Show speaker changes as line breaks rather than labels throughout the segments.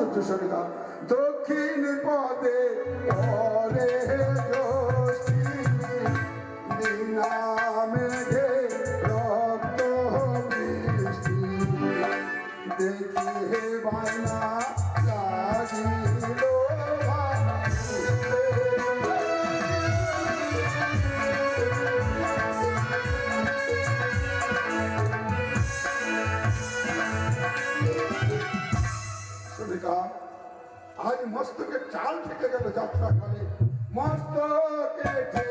আশ্চর্য শোনা দক্ষিণ পদে আজ মস্তকে চাল থেকে গেল যাত্রা কালে মস্তকে চাল।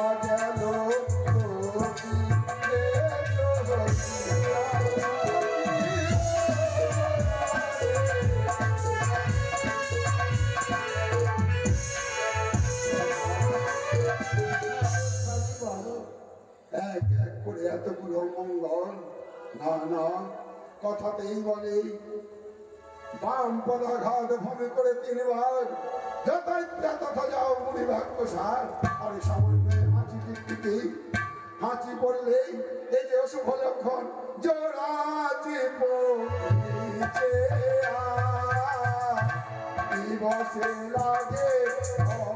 করে এতগুলো মঙ্গল। না না, কথাতেই বলে, বাম পদাঘাত ভূমি করে তিনবার। যাও মুড়ি ভাগ্য সার। আর সামান্য হাঁচি টিকটিকি। হাঁচি পড়লেই এই যে অশুভ লক্ষণ জোড়া চিপে দিবসে লাগে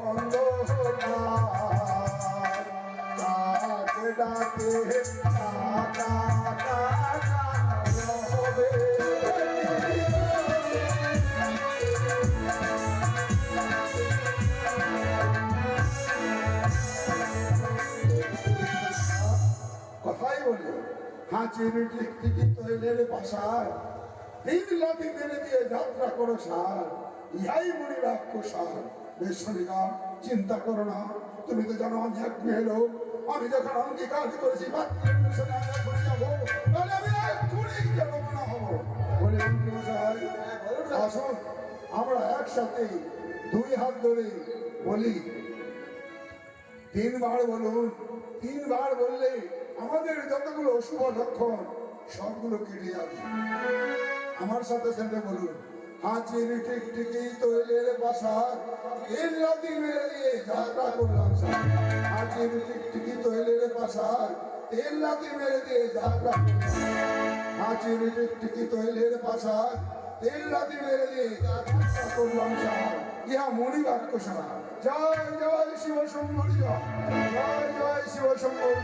অন্ধকার। ডাকে কথাই বলে, হাঁচির টিকটিকি তৈলের পাশার তিন লাঠি মেরে দিয়ে যাত্রা করো সার, ইহাই মনে রাখো সার। বেশ চিন্তা করো না, তুমি তো জানো আমি এক মেয়ে লোক। আমি যখন অঙ্গীকার করেছি আমরা একসাথে দুই হাত ধরে বলি, তিনবার বলুন, তিনবার বললে আমাদের যতগুলো অশুভ লক্ষণ, সবগুলো কেটে যাবে। আমার সাথে সাথে বলুন। হাঁচির টিকটিকি তৈলের বাসা রাতি মেরে দিয়ে যাত্রা করলাম হাঁচির টিকটিকি তৈলের বাসা তিন রাতি মেরে দিয়ে যাত্রা হাঁচির টিকটিকি তৈলের বাসা তিন রাতি মেরে দিয়ে যাত্রা করলাম ইহা মণি বাক্য সারা জয় জয় শিব শম্ভরি জয়। জয় শিব শম্ভরি